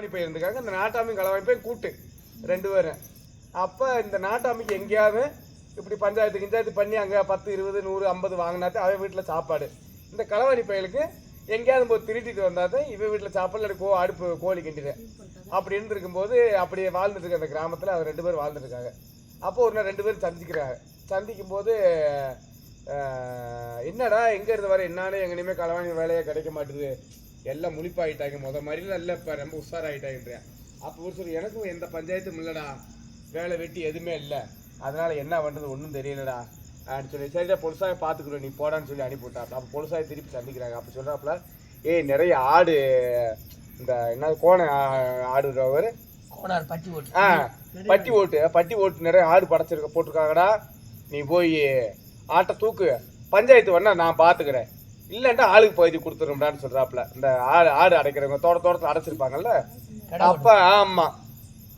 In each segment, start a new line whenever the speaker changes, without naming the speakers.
களவாணி பையன் இந்த நாட்டாமி கலவாய்ப்பையும் பையன் கூட்டு. ரெண்டு பேரும் அப்போ இந்த நாட்டாமிக்கு எங்கேயாவது இப்படி பஞ்சாயத்து கிஞ்சாயத்து பண்ணி அங்கே பத்து இருபது நூறு ஐம்பது வாங்கினாத்தே அவன் வீட்டில் சாப்பாடு. இந்த களவாணி பயலுக்கு எங்கேயாவது போய் திருட்டிட்டு வந்தாதான் இவன் வீட்டில் சாப்பாடு கோ அடுப்பு கோழி கிண்டிடு அப்படி இருந்திருக்கும்போது அப்படியே வாழ்ந்துட்டு இருக்க அந்த கிராமத்தில் அவர் ரெண்டு பேர் வாழ்ந்துருக்காங்க அப்போ ஒரு நாள் ரெண்டு பேரும் சந்திக்கிறாங்க. சந்திக்கும் போது என்னடா எங்கே இருந்து வர? என்னான்னு எங்கேயுமே களவாணி வேலையாக கிடைக்க மாட்டுது. எல்லாம் முழிப்பாயிட்டாங்க. முத மாதிரிலாம் இல்லை இப்போ ரொம்ப உஷாராயிட்டாங்கன்றேன் அப்போ ஒரு சொல்லி எனக்கும் எந்த பஞ்சாயத்தும் இல்லைடா. வேலை வெட்டி எதுவுமே இல்லை. அதனால என்ன பண்ணுறது ஒன்றும் தெரியலடா. அப்படின்னு சொல்லி சரிடா பொலிசாயை பார்த்துக்கிறோம் நீ போடான்னு சொல்லி அனுப்பிவிட்டாப்ல அப்போ பொலிசாயை திருப்பி சந்திக்கிறாங்க. அப்போ சொல்கிறாப்புல ஏய் நிறைய ஆடு இந்த என்ன கோண ஆடுறவர்
கோனார் பட்டி ஓட்டு.
ஆ பட்டி ஓட்டு. பட்டி ஓட்டு நிறைய ஆடு படைச்சிருக்க போட்டிருக்காங்கடா. நீ போய் ஆட்டை தூக்கு. பஞ்சாயத்து வேணா நான் பார்த்துக்கிறேன் இல்லைன்டா ஆளுக்கு பகுதி கொடுத்துரும்டான்னு சொல்கிறாப்புல இந்த ஆடு ஆடு அடைக்கிறவங்க தோட்ட தோட்டத்தில் அடைச்சிருப்பாங்கல்ல? அப்போ ஆமாம்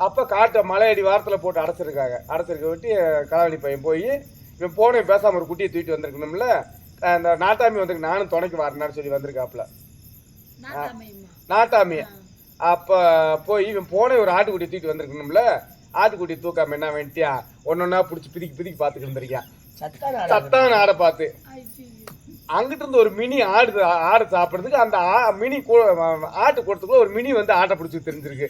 அப்போ காட்டை மலையடி வாரத்தில் போட்டு அடைச்சிருக்காங்க. அடைச்சிருக்க விட்டு களவாணி பையன் போய் இவன் போன பேசாமல் ஒரு குட்டியை தூக்கிட்டு வந்திருக்கணும்ல? அந்த நாட்டாமி வந்து நானும் துணைக்கு வரேன்னு சொல்லி வந்திருக்காப்புல. நாட்டாமி. அப்போ போய் இவன் போன ஒரு ஆட்டுக்குட்டி தூக்கிட்டு வந்திருக்கணும்ல? ஆட்டுக்குட்டி தூக்காம என்ன வேண்டியா ஒன்னொன்னா பிடிச்சி பிதிக்கி பிதிக்கி பார்த்துக்கிட்டு இருந்திருக்கான்
சத்தான
ஆடை. பார்த்து. அங்கிட்டு இருந்து ஒரு மினி ஆடு ஆடு சாப்பிட்றதுக்கு அந்த ஆ- மினி கூ- ஆட்டு கூடத்துக்குள்ள ஒரு மினி வந்து ஆட்டை பிடிச்சி தெரிஞ்சிருக்கு.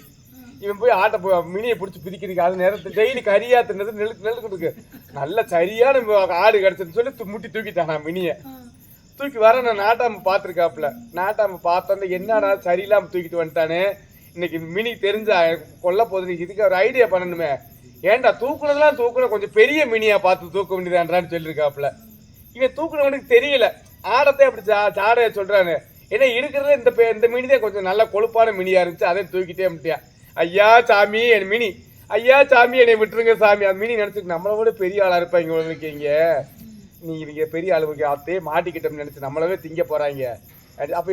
இவன் போய் ஆட்டை மினியை பிடிச்சி பிடிக்கிறதுக்கு அது நேரத்தில் டெய்லி கறியா தின்னது நெல் நெல் கொடுக்கு. நல்ல சரியான ஆடு கிடச்சதுன்னு சொல்லி து- முட்டி தூக்கிட்டான் நான் மினியை. தூக்கி வர நான் நாட்டாம பார்த்துருக்காப்புல. நாட்டாம பார்த்தோன்னே என்னடா சரியில்லாமல் தூக்கிட்டு வந்துட்டானே. இன்னைக்கு மினி தெரிஞ்சா கொல்ல போகுது. நீ இதுக்கு ஒரு ஐடியா பண்ணணுமே. ஏன்டா தூக்குனதெல்லாம் தூக்குன கொஞ்சம் பெரிய மினியா பார்த்து தூக்க வேண்டியதான்றான்னு சொல்லியிருக்காப்புல இவன் தூக்குனவனுக்கு தெரியல. ஆடத்தை அப்படி சா சாடைய சொல்கிறானு ஏன்னா இருக்கிறது இந்த பெ- இந்த மினிதே தான் கொஞ்சம் நல்ல கொழுப்பான மினியாக இருந்துச்சு அதை தூக்கிட்டே முட்டியா ஐயா சாமி என் மினி. ஐயா சாமி என்னை விட்டுருங்க சாமி. அந்த மினி நினச்சி நம்மளை விட பெரிய ஆளாக இருப்பாங்க இங்கே. இருக்கீங்க நீ இவங்க பெரிய ஆளுக்கு அத்தையே மாட்டிக்கிட்டோம்னு நினச்சி நம்மளவே திங்க போகிறாங்க அப்போ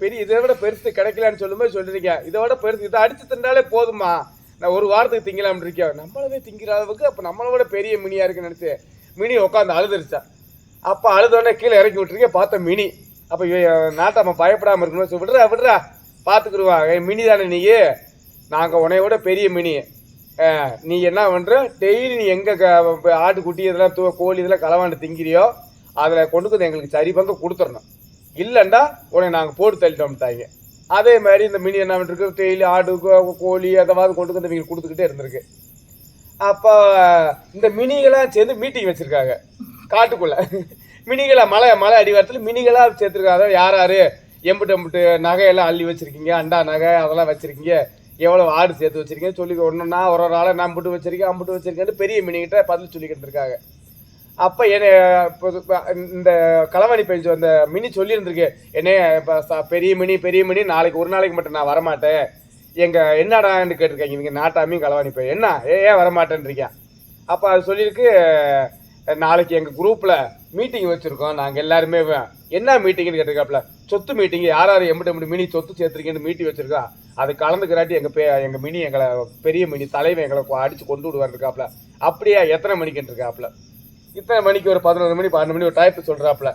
பெரிய இதை விட பெருசு கிடைக்கலன்னு சொல்லும்போது சொல்றீங்க. இதை விட பெருசு இதை அடித்து தின்றாலே போதுமா? நான் ஒரு வாரத்துக்கு திங்கலாம்னு இருக்கேன். நம்மளவே திங்கிற அளவுக்கு அப்போ நம்மளை விட பெரிய மினியாக இருக்குன்னு நினச்சி மினி உட்காந்து அழுதுருச்சா? அப்போ அழுதோடனே கீழே இறக்கி விட்டுருங்க பார்த்த மினி. அப்போ இவன் நாட்டாம பயப்படாமல் இருக்கணும் சொல்லி விடுறா விடுறா பாத்துக்கிடுவா. என் மினி தானே நீ நாங்கள் உனைய விட பெரிய மினி. நீ என்ன பண்ணுற டெய்லி நீ எங்கே க- ஆட்டுக்குட்டி இதெல்லாம் தூ கோழி இதெல்லாம் களவாண்டு திங்கிறியோ அதில் கொண்டு வந்து எங்களுக்கு சரி பங்கு கொடுத்துடணும் இல்லைண்டா உன்னை நாங்கள் போட்டு தள்ளிட்டோம்ட்டாங்க அதே மாதிரி இந்த மினி என்ன பண்ணிருக்கு டெய்லி ஆடு கோ- கோழி அதாவது கொண்டு வந்து இவங்களுக்கு கொடுத்துக்கிட்டே இருந்திருக்கு. அப்போ இந்த மினிகளாம் சேர்ந்து மீட்டிங் வச்சுருக்காங்க. காட்டுக்குள்ளே. மினிகளாக மலை மலை அடிவாரத்தில் மினிகளாக சேர்த்துருக்காங்க. யார் யார்? எம்பிட்டு எம்பிட்டு நகையெல்லாம் அள்ளி வச்சுருக்கீங்க அண்டா நகை அதெல்லாம் வச்சுருக்கீங்க. எவ்வளோ ஆடு சேர்த்து வச்சுருக்கீங்க? சொல்லி ஒன்றுன்னா ஒரு ஒரு ஆளை நான் அம்பிட்டு வச்சிருக்கேன் அம்பிட்டு வச்சுருக்கேன்னு பெரிய மினிகிட்ட பதில் சொல்லிக்கிட்டு இருக்காங்க அப்போ என்னை இந்த களவாணி பெஞ்சு அந்த மினி சொல்லியிருந்திருக்கு. என்னைய இப்போ ச- பெரிய மினி பெரிய மினி நாளைக்கு ஒரு நாளைக்கு மட்டும் நான் வரமாட்டேன். எங்கள் என்னடான்னு கேட்டிருக்காங்க இவங்க நாட்டாமையும் களவாணி போய் என்ன? ஏன் ஏன் வரமாட்டேன்றீங்க? அப்போ அது சொல்லியிருக்கு நாளைக்கு எங்கள் குரூப்பில் மீட்டிங் வச்சுருக்கோம். நாங்கள் எல்லாருமே என்ன மீட்டிங்னு கேட்டிருக்காப்புல? சொத்து மீட்டிங் யார் யார் எம்பிட்டு எம்பிட்டு மினி சொத்து சேர்த்துருக்கீங்கன்னு மீட்டிங் வச்சுருக்கோம் அது கலந்துக்கிறாட்டி எங்கள் பே எங்கள் மினி எங்களை பெரிய மினி தலைவன் எங்களை அடித்து கொண்டு விடுவார் இருக்காப்புல. அப்படியா எத்தனை மணிக்குன்னு இருக்காப்புல? இத்தனை மணிக்கு ஒரு பதினொரு மணி பன்னெண்டு மணி ஒரு டயத்து சொல்கிறாப்புல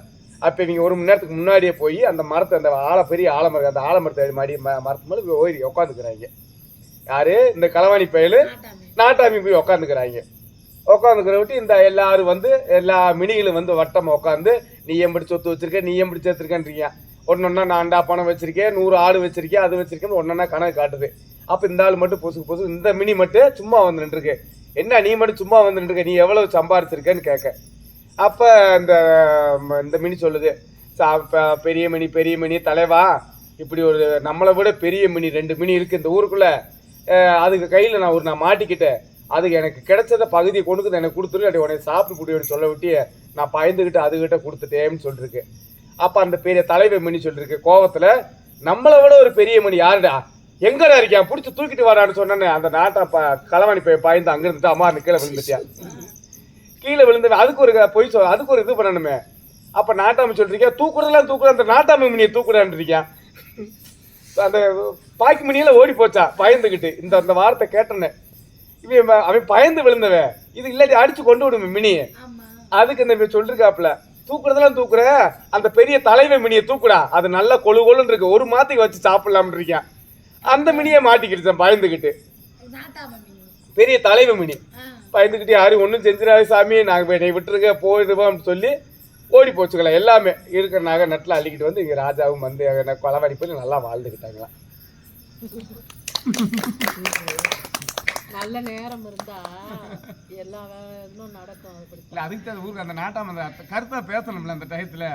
அப்போ இவங்க ஒரு மணி நேரத்துக்கு முன்னாடியே போய் அந்த மரத்தை அந்த ஆழ பெரிய ஆலமரம் அந்த ஆலமரத்தை மாடி ம மரத்து மேலே ஓடி உட்காந்துக்கிறாங்க யாரு? இந்த களவாணி பயலு நாட்டாமி. போய் உட்காந்துக்கிறாங்க உட்காந்துக்கிற விட்டு இந்த எல்லாரும் வந்து எல்லா மினிகளும் வந்து வட்டம் உட்காந்து நீ எம்படி சொத்து வச்சிருக்க? நீ எம்படி சேர்த்துருக்கன்றீங்க? ஒன்னொன்னா நான்டா பணம் வச்சிருக்கேன் நூறு ஆடு வச்சிருக்கேன் அது வச்சிருக்கேன் ஒன்னொன்னா கணக்கு காட்டுது. அப்போ இந்த ஆள் மட்டும் பொசுக்கு பொசுக்கு இந்த மினி மட்டும் சும்மா வந்து நின்றுருக்கு. என்ன நீ மட்டும் சும்மா வந்து நின்றுருக்க? நீ எவ்வளவு சம்பாரிச்சிருக்கேன்னு கேட்க. அப்போ இந்த இந்த மினி சொல்லுது "சா- பெரிய மினி பெரிய மினி தலைவா இப்படி ஒரு நம்மளை விட பெரிய மினி ரெண்டு மினி இருக்குது இந்த ஊருக்குள்ளே. அதுக்கு கையில் நான் ஒரு நான் மாட்டிக்கிட்டேன். அது எனக்கு கிடைச்சத பகுதியை கொண்டு வந்து எனக்கு கொடுத்துரு அப்படி உடனே சாப்பிட்டு முடியும்னு சொல்ல விட்டு நான் பயந்துக்கிட்டு அதுகிட்ட கொடுத்துட்டேன்னு சொல்லிருக்கு. அப்போ அந்த பெரிய தலைவை மணி சொல்லிருக்கு கோவத்தில் நம்மளை விட ஒரு பெரிய மணி யாருடா? எங்கடா இருக்கியா? பிடிச்சி தூக்கிட்டு வரான்னு சொன்னேன்னு அந்த நாட்டை ப களவாணி போய் பாய்ந்து அங்கே இருந்துட்டு அம்மா கீழே விழுந்துட்டியா? கீழே விழுந்து அதுக்கு ஒரு பொய் சொல் அதுக்கு ஒரு இது பண்ணணுமே. அப்போ நாட்டாமை சொல்லிருக்கியா தூக்குறதெல்லாம் தூக்குற அந்த நாட்டாமை மணியை தூக்குறான்றீங்க அந்த பாக்கி மணியெல்லாம் ஓடி போச்சா பயந்துக்கிட்டு இந்த அந்த வார்த்தை கேட்டேன்னு இவன் அவன் பயந்து விழுந்தவன். இது இல்லாட்டி அடிச்சு கொண்டு விடுமே மினி அதுக்கு இந்த சொல்லிருக்காப்ல தூக்குறதெல்லாம் தூக்குற அந்த பெரிய தலைவன் மினியை தூக்குடா. அது நல்லா கொழு கொழுன்னு இருக்கு. ஒரு மாத்திக்கு வச்சு சாப்பிடலாம்னு இருக்கேன் அந்த மினியை மாட்டிக்கிடுச்சேன் பயந்துக்கிட்டு பெரிய தலைவ மினி. பயந்துக்கிட்டு யாரும் ஒன்றும் செஞ்சிடாது சாமி நாங்கள் என்னை விட்டுருங்க போயிடுவோம்னு சொல்லி ஓடி போச்சுக்கலாம் எல்லாமே இருக்கிற நகை நட்டில் அள்ளிக்கிட்டு வந்து இங்கே ராஜாவும் வந்து கொலவாடி பண்ணி நல்லா வாழ்ந்துக்கிட்டாங்களாம்
நல்ல நேரம் இருந்தா எல்லா வேலையும் நடக்கும்
அதுக்கு தான் ஊருக்கு அந்த நாட்டாம அந்த கருத்தாக பேசணும்ல அந்த டயத்தில்.